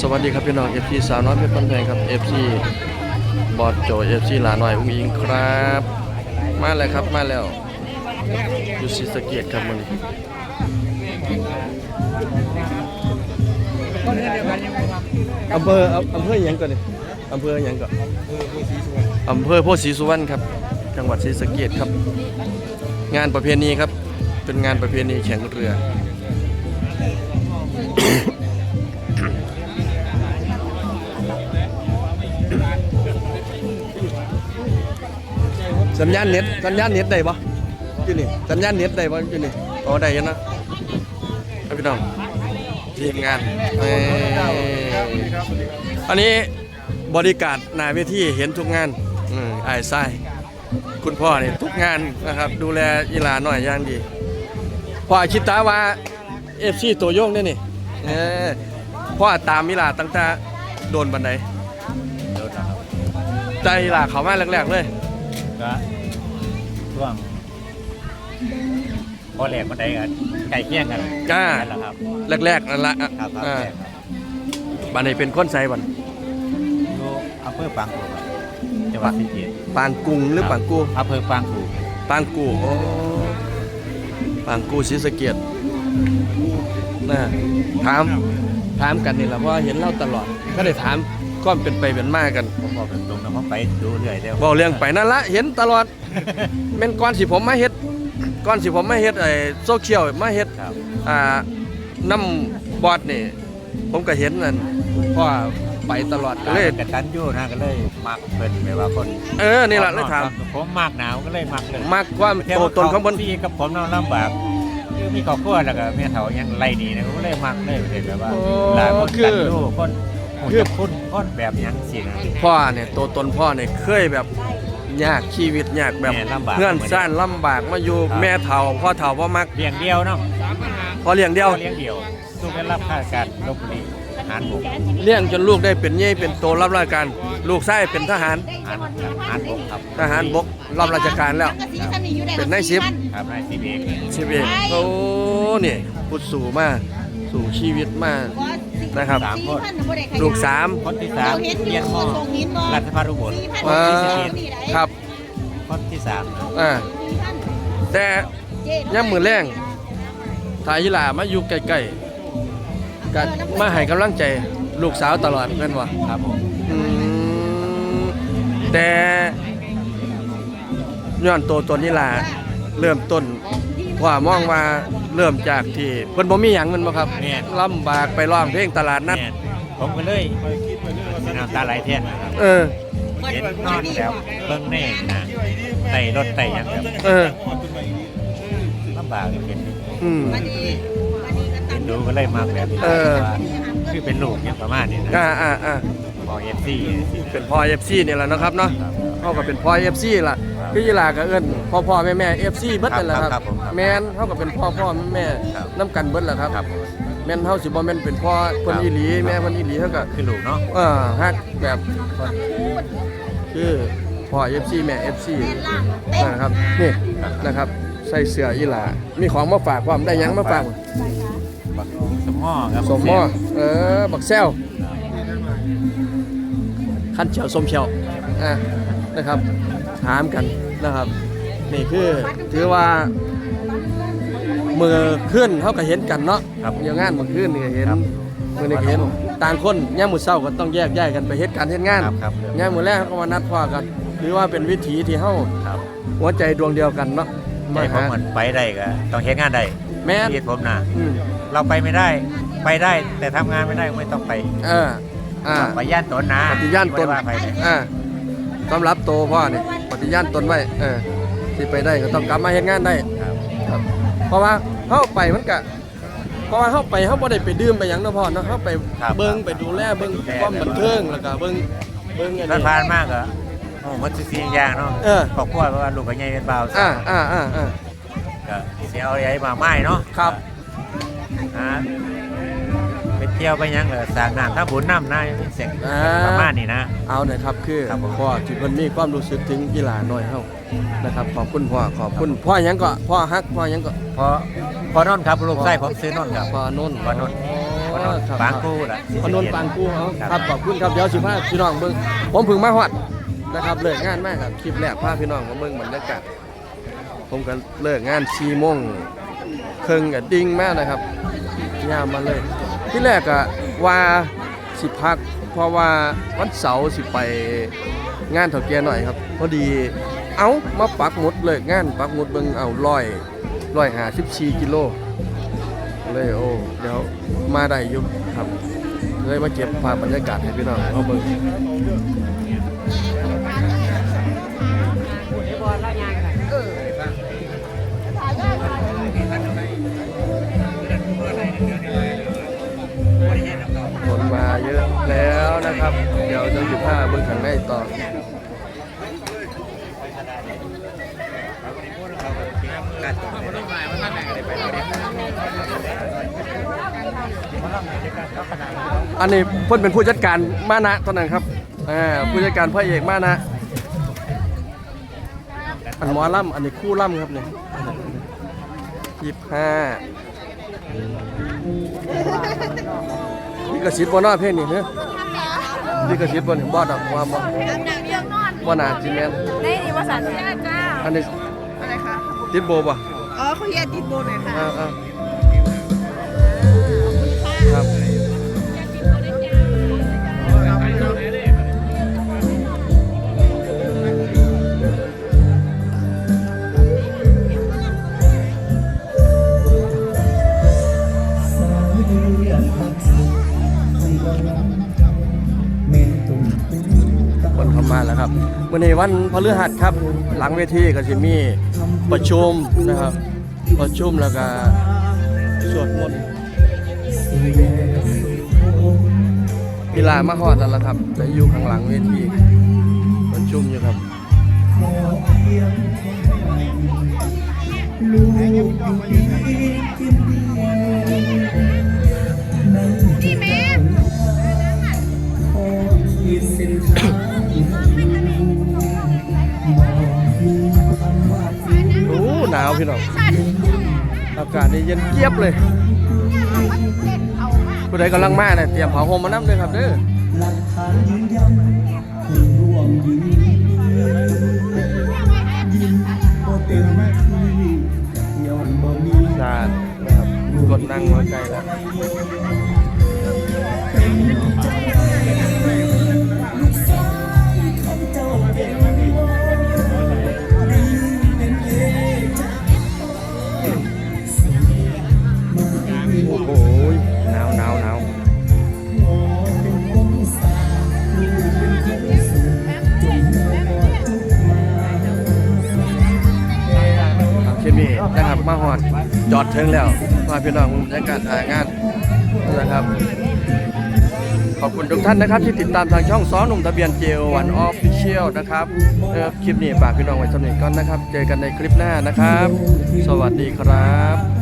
สวัสดีครับพี่น้อง FC สาวน้อยเพชรบันแพงครับ FC บอดโจ FC หลาหน่อยอุ้งอิงครับ มาแล้วครับมาแล้วอยู่ศรีสะเกียดครับมันอำเภออำเภอหยังก่อนนี่อำเภอหยังก่อนอำเภอโพธิ์ศรีสุวรรณครับ จังหวัดศรีสะเกียดครับ งานประเพณีครับ เป็นงานประเพณีแข่งเรือ สัญญาณเน็ตสัญญาณเน็ตได้ปะอยู่นี่สัญญาณเน็ตได้ปะอยู่นี่อ๋อได้ยังนะครับพี่น้องทีมงานเอ้ยอันนี้บริการนาเวทีเห็นทุกงานอืมไอ้ไส้คุณพ่อเนี่ยทุกงานนะครับ ดูแลอีลาหน่อยย่างดีพ่อคิดตาว่าเอฟซีตัวโยงเนี่ยนี่เออพ่อตามอีลาตั้งแต่โดนบันไดโดนใจอีลาเขามาแรกๆเลย ช่วงพอแหลกมันได้กันไก่เคี่ยงกันจ้า นั่นแหละครับ แรกๆนั่นละอะครับครับอ่าแรกครับบันนี้เป็นคนไซบันดูอำเภอปางกูครับจังหวัดศรีสะเกษปางกุงหรือปางกูอำเภอปางกูปางกูโอ้ปางกูศรีสะเกียดนะถามถามกันนี่แหละเพราะว่าเห็นเล่าตลอดก็ได้ถาม ก็เป็นไปเป็นมากันผมบอกตรงๆนะผมไปดูเรื่อยเดียวบอกเรื่องไปนั่นละเห็นตลอดแม่นก่อนสิผมมาเฮ็ดก่อนสิผมมาเฮ็ดไอ้โซเชียลมาเฮ็ดครับอ่าน้ำบอดนี่ ผมก็เห็นนั่นเพราะว่าไปตลอดก็เลเลยยกระตันอยู่นะก็เลยมักเพิ่นแบบว่าคนเออนี่แหละเลยถามผมมากหนาวก็เลยมักเลยมากความโตตนข้างบนพี่กับผมเราลำบากคือมีครอบครัวแล้วก็แม่เฒ่ายังไล่หนีนะผมก็เลยมักเลยเห็นแบบว่าโอ้หลายคนคืกัอนดูคน หูคือจะคุ้นคนแบบหยังสินะ พ่อเนี่ยตัวตนพ่อเนี่ยเคยแบบยากชีวิตยากแบบแม่ลำบากเงื่อนซ่านลำบากมาอยู่ครับ แม่เฒ่าพ่อเฒ่าพ่อมักเลี้ยงเดียวเนาะพอเลี้ยงเดียวเลี้ยงเดียวสู้ได้รับค่าการลบบุรีหารบกเลี้ยงจนลูกได้เป็นเย่เป็นโตรับราชการลูกชายเป็นทหารหารหารบกครับทหารบกรับราชการแล้ว เป็นนายสิบ ครับนายสิบเอก ชีวิตโอ้เนี่ยพุทธสู่มาสู่ชีวิตมา นะครับ สามคน ลูกสามคนที่สามเรียนมรัฐพัฒน์อุบลคอ่านที่สิบเอ็ดครับคนที่สามอ่าแต่ย่ำมือแรงทายหลามาอยู่ใกล้ๆก็มาให้กำลังใจลูกสาวตลอดเพื่อนว่าครับผมอืมแต่ย้อนตัวตนนี่ล่ะเริ่มต้นพ่อมองว่า เริ่มจากที่เพิ่นบ่มีหยังเงินบ่ครับแม่น ลำบากไปร้องเพลงตลาดนัดแม่นผมก็เลยน้ำตาไหลแทนนะครับเออ เห็นนอนแบบเบิ่งแน่นะไต่รถไต่หยังแบบเออ ลำบากเห็นอืม เห็นดูก็เลยมากแบบนี้เออ คือเป็นลูกอย่างประมาณนี้นะอ่าอ่าอ่าพอเอฟซีเป็นพ่อ FC นี่แหละเนาะครับเนาะเฮาก็เป็นพ่อ FC ล่ะ คือยีหลาก็เอิ้นพ่อพ่อแม่แม่ FC เบิดนั่นแหละครับแม่นเฮาก็เป็นพ่อพ่อแม่นํกันเบิดแหละครับครับผม แม่นเฮาสิบ่แม่นเป็นพ่อเพิ่นอีหลีแม่เพิ่นอีหลีเฮาก็คือลูกเนาะ เออฮักแบบคือพ่อ FC แม่ FC นะครับนี่นะครับใส่เสื้ออีหลามีของมาฝากพร้อมได้หยังมาฝากบักสมหม้อครับสมหม้อเออบักแซวขั้นเฉียวส้มเฉียวอะนะครับ ถามกันนะครับ นี่คือถือว่ามือขึ้นเขาก็เห็นกันเนาะครับอย่างงานมือขึ้นนี่ก็เห็นครับมือนี่ก็เห็นต่างคนย่ามมือเศร้าก็ต้องแยกย้ายกันไปเฮ็ดการเฮ็ดงานครับครับย่ามมือแรกก็มานัดพ่อกันถือว่าเป็นวิถีที่เฮาครับหัวใจดวงเดียวกันเนาะใจมาผมหามันไปได้ก็ต้องเฮ็ดงานได้แม่นที่ผมนะอืมเราไปไม่ได้ไปได้แต่ทำงานไม่ได้ไม่ต้องไปเอออ่าไปย่านตนนะปฏิญาณตนไม่ได้ว่าไปเลยอ่าสำหรับโตวพ่อเนี่ย ปฏิญาณตนไว้เออที่ไปได้ก็ต้องกลับมาเฮ็ดงานได้ครับครับ เพราะว่าเฮาไปมันก็เพราะว่าเฮาไปเฮาบ่ได้ไปดื่มไปหยังเนาะพ่อเนาะเฮาไปเบิ่งไปดูแลเบิ่งความบันเทิงแล้วก็เบิ่งเบิ่งอันถ้านี้ ผ่านมากก็โอ้มันสิเสียอย่างเนาะเออครอบครัวเพราะว่าลูกกับยายเป็นบ่าวอ่าอ่าอ่าอ่า ก็เสียเอาใหญ่มาไม้เนาะครับอ่า ไปเที่ยวไปหยังเหรอสร้างน้ำถ้าบุญน้ำนะเสียงประมาณนี้นะ เอาหน่อยครับคือครับผม พ่อที่เพิ่นมีความรู้สึกถึงกีฬาน้อยเฮานะครับขอบคุณพ่อขอบคุณพ่อหยังก็พ่อฮักพ่อหยังก็พอพอนนท์ครับลูกไส้ผมซื้อนนท์ครับ พ่อนนท์พ่อนนท์อ๋อนนครับบางกูล่ะพนนปางกูเอาครับครับขอบคุณครับเดี๋ยวสิพาพี่น้องเบิ่งผมเพิ่งมาฮอดนะครับเลิกงานมากครับคลิปแรกพาพี่น้องมาเบิ่งบรรยากาศผมก็เลิกงาน4โมงครึ่งก็ดิ่งมากนะครับยามมาเลย ที่แรกอะว่าสิพัก เพราะว่าวันเสาร์สิไปงานเถาแก่หน่อยครับ พอดีเอามาปักหมุดเลิกงานปักหมุดเบิ่งเอาร้อยร้อยหาสิบสี่กิโลเลยโอ้เดี๋ยวมาได้อยุบครับ เลยมาเก็บภาพบรรยากาศให้พี่น้องเอาเบิ่ง คนมาเยอะแล้วนะครับ เดี๋ยวจะสิบห้าเบิ่งข้างในต่ออันนี้เพิ่นเป็นผู้จัดการมานะตอนนั้นครับอ่าผู้จัดการพระเอกมานะ อันมอล่ำอันนี้คู่ล่ำครับเนี่ยยี่ห้า นี่กระสิบบนอเพลงนี่เนอะนี่กระสิบบนบอดอกว่าบ่อาบน้ำเรื่องนอนบ่น่าจิแม่นในนี่ว่าสันจ้าจ้าอันนี้อะไรคะติดโบบ่อ๋อเขาเฮียติดโบนหน่อยค่ะอ่าอ่าครับคน นนี้วันพฤหัสครับ หลังเวทีก็สิมีประชุมนะครับ ประชุมแล้วก็สวดมนต์เวลามาฮอดแล้วล่ะครับจะอยู่ข้างหลังเวทีประชุมอยู่ครับพี่แม่ หนาวพี่น้องอากาศนี่เย็นเกี๊ยบเลยผู้ใดกำลังมาเนี่ยเตรียมเผาห่มมานํเลยครับเด้อสานนะครับกดนั่งหัวใจแล้ว จอดเทิงแล้วมาพี่น้องในการหางานนะครับ ขอบคุณทุกท่านนะครับ ที่ติดตามทางช่องซ้อนหนุ่มทะเบียนเจลวันออฟฟิเชียลนะครับเออคลิปนี้ฝากพี่น้องไว้เท่านี้ก่อนนะครับ เจอกันในคลิปหน้านะครับ สวัสดีครับ